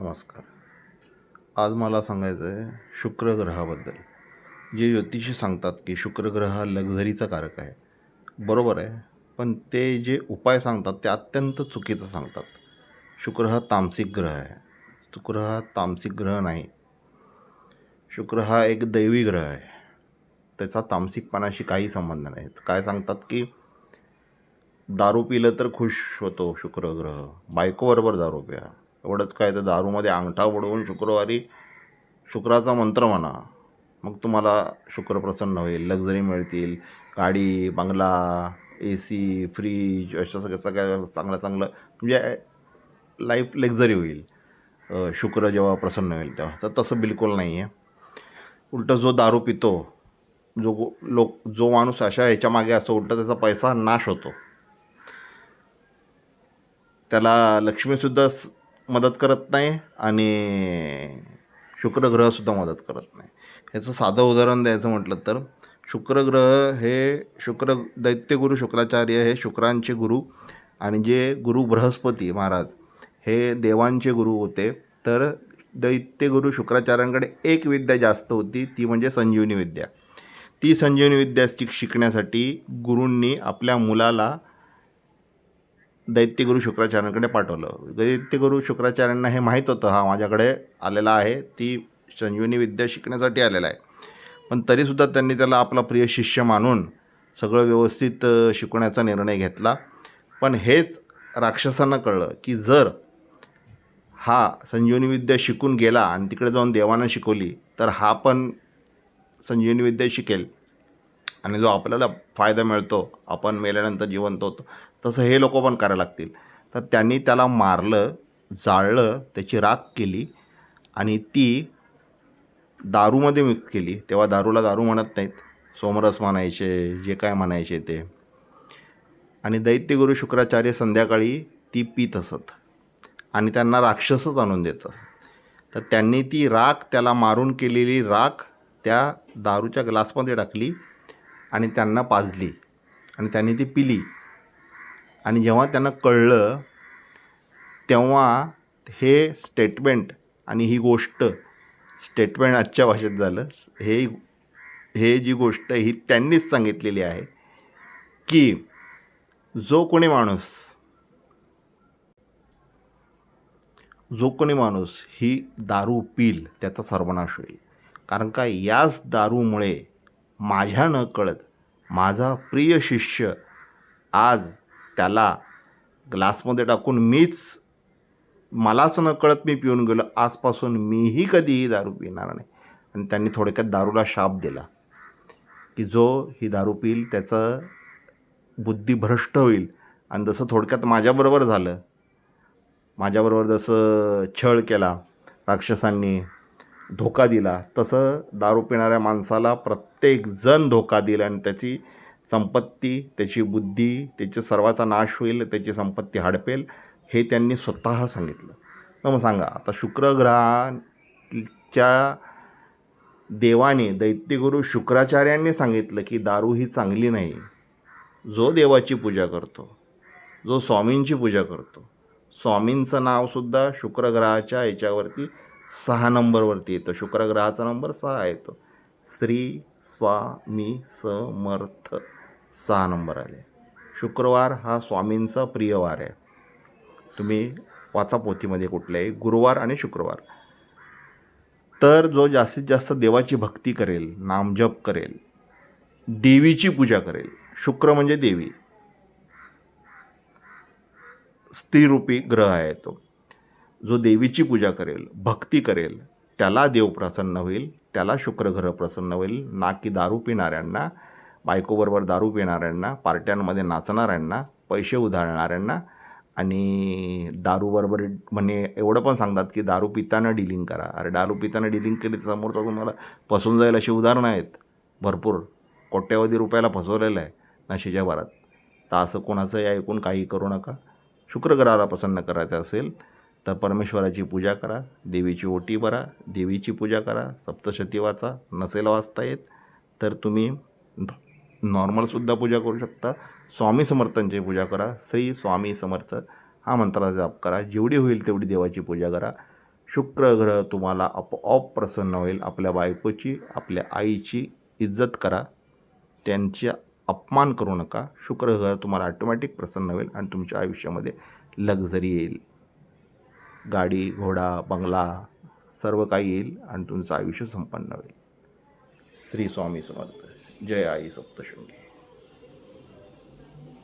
नमस्कार. आज मला सांगायचं आहे शुक्र ग्रहाबद्दल जे ज्योतिषी सांगतात की शुक्र ग्रह हा लक्झरीचा कारक आहे. बरोबर आहे पण ते जे उपाय सांगतात ते अत्यंत चुकीचं सांगतात. शुक्र हा तामसिक ग्रह आहे. शुक्र हा तामसिक ग्रह नाही. शुक्र हा एक दैवी ग्रह आहे. त्याचा तामसिकपणाशी काही संबंध नाही काय सांगतात की दारू पिलं तर खुश होतो शुक्र ग्रह बायकोबरोबर दारू प्या. एवढंच काय तर दारूमध्ये अंगठा बुडवून शुक्रवारी शुक्राचा मंत्र म्हणा. मग तुम्हाला शुक्र प्रसन्न होईल लक्झरी मिळतील गाडी बंगला ए सी फ्रीज अशा सगळं सगळ्या चांगलं चांगलं म्हणजे लाईफ लक्झरी होईल. शुक्र जेव्हा प्रसन्न होईल तेव्हा. तर तसं बिलकुल नाही आहे उलटं जो दारू पितो जो लोक जो माणूस अशा ह्याच्या मागे असतो उलटं त्याचा पैसा नाश होतो. त्याला लक्ष्मीसुद्धा मदत करत नाही आणि शुक्र ग्रहसुद्धा मदत करत नाही. ह्याचं साधं उदाहरण द्यायचं म्हटलं तर शुक्र ग्रह हे शुक्र दैत्यगुरु शुक्राचार्य हे शुक्रांचे गुरु आणि जे गुरु बृहस्पती महाराज हे देवांचे गुरु होते. तर दैत्यगुरु शुक्राचार्यांकडे एक विद्या जास्त होती ती म्हणजे संजीवनी विद्या. ती संजीवनी विद्या शिक शिकण्यासाठी गुरूंनी आपल्या मुलाला दैत्यगुरु शुक्राचार्यांकडे पाठवलं. दैत्यगुरु शुक्राचार्यांना हे माहीत होतं हा माझ्याकडे आलेला आहे ती संजीवनी विद्या शिकण्यासाठी आलेला आहे. पण तरीसुद्धा त्यांनी त्याला आपला प्रिय शिष्य मानून सगळं व्यवस्थित शिकवण्याचा निर्णय घेतला. पण हेच राक्षसांना कळलं की जर हा संजीवनी विद्या शिकून गेला आणि तिकडे जाऊन देवानं शिकवली तर हा पण संजीवनी विद्या शिकेल. आणि जो आपल्याला फायदा मिळतो आपण मेल्यानंतर जिवंत होतो तसं हे लोक पण करायला लागतील. तर त्यांनी त्याला मारलं जाळलं त्याची राख केली आणि ती दारूमध्ये मिक्स केली. तेव्हा दारूला दारू म्हणत नाहीत सोमरस म्हणायचे जे काय म्हणायचे ते. आणि दैत्यगुरु शुक्राचार्य संध्याकाळी ती पीत असत आणि त्यांना राक्षसच आणून देतं तर त्यांनी ती राख त्याला मारून केलेली राख त्या दारूच्या ग्लासमध्ये टाकली आणि त्यांना पाजली आणि त्यांनी ती पिली. आणि जेव्हा त्यांना कळलं तेव्हा हे स्टेटमेंट आणि ही गोष्ट स्टेटमेंट आजच्या भाषेत झालं. हे हे जी गोष्ट ही त्यांनीच सांगितलेली आहे की जो कोणी माणूस जो कोणी माणूस ही दारू पिल त्याचा सर्वनाश होईल. कारण का याच दारूमुळे माझ्या न कळत माझा प्रिय शिष्य आज त्याला ग्लासमध्ये टाकून मीच मलाच न कळत मी पिऊन गेलो. आजपासून मीही कधीही दारू पिणार नाही. आणि त्यांनी थोडक्यात दारूला शाप दिला. की जो ही दारू पिईल त्याचं बुद्धी भ्रष्ट होईल. आणि जसं थोडक्यात माझ्याबरोबर झालं माझ्याबरोबर जसं छळ केला राक्षसांनी धोका दिला. तसं दारू पिणाऱ्या माणसाला प्रत्येकजण धोका दिला आणि त्याची संपत्ती त्याची बुद्धी त्याची सर्वाचा नाश होईल त्याची संपत्ती हडपेल हे त्यांनी स्वतः सांगितलं. तर मग सांगा आता शुक्र ग्रहाच्या देवाने दैत्यगुरु शुक्राचार्यांनी सांगितलं की दारू ही चांगली नाही. जो देवाची पूजा करतो जो स्वामींची पूजा करतो स्वामींचं नावसुद्धा शुक्रग्रहाच्या याच्यावरती सहा नंबरवरती येतं. शुक्रग्रहाचा नंबर सहा येतो. स्त्री स्वामी समर्थ सहा नंबर आले. शुक्रवार हा स्वामींचा प्रिय वार आहे. तुम्ही वाचा पोथीमध्ये कुठल्याही गुरुवार आणि शुक्रवार. तर जो जास्तीत जास्त देवाची भक्ती करेल नामजप करेल देवीची पूजा करेल शुक्र म्हणजे देवी स्त्रीरूपी ग्रह आहे तो. जो देवीची पूजा करेल भक्ती करेल त्याला देव प्रसन्न होईल त्याला शुक्रग्रह प्रसन्न होईल. ना की दारू पिणाऱ्यांना बायकोबरोबर दारू पिणाऱ्यांना पार्ट्यांमध्ये नाचणाऱ्यांना पैसे उधारणाऱ्यांना आणि दारूबरोबर म्हणे एवढं पण सांगतात की दारू पिताना डिलिंग करा. अरे दारू पिताना डिलिंग केली तर समोरचा तुम्हाला फसून जाईल अशी उदाहरणं आहेत. भरपूर. कोट्यवधी रुपयाला फसवलेलं आहे नशीच्या भरात. तर असं कोणाचंही ऐकून काही करू नका. शुक्रग्रहाला प्रसन्न करायचं असेल तर परमेश्वराची पूजा करा देवीची ओटी भरा देवीची पूजा करा सप्तशती वाचा नसेल वाचता येत तर तुम्ही नॉर्मलसुद्धा पूजा करू शकता. स्वामी समर्थांची पूजा करा श्री स्वामी समर्थ. हा मंत्राचा जाप करा जेवढी होईल तेवढी देवाची पूजा करा. शुक्र ग्रह तुम्हाला आपोआप प्रसन्न होईल आपल्या बायकोची आपल्या आईची इज्जत करा. त्यांचा अपमान करू नका शुक्र ग्रह तुम्हाला ऑटोमॅटिक प्रसन्न होईल आणि तुमच्या आयुष्यामध्ये लक्झरी येईल. गाडी घोडा बंगला सर्व काही येईल आणि तुमचं आयुष्य संपन्न होईल. श्री स्वामी समर्थ. जय आई सप्तशृंगी.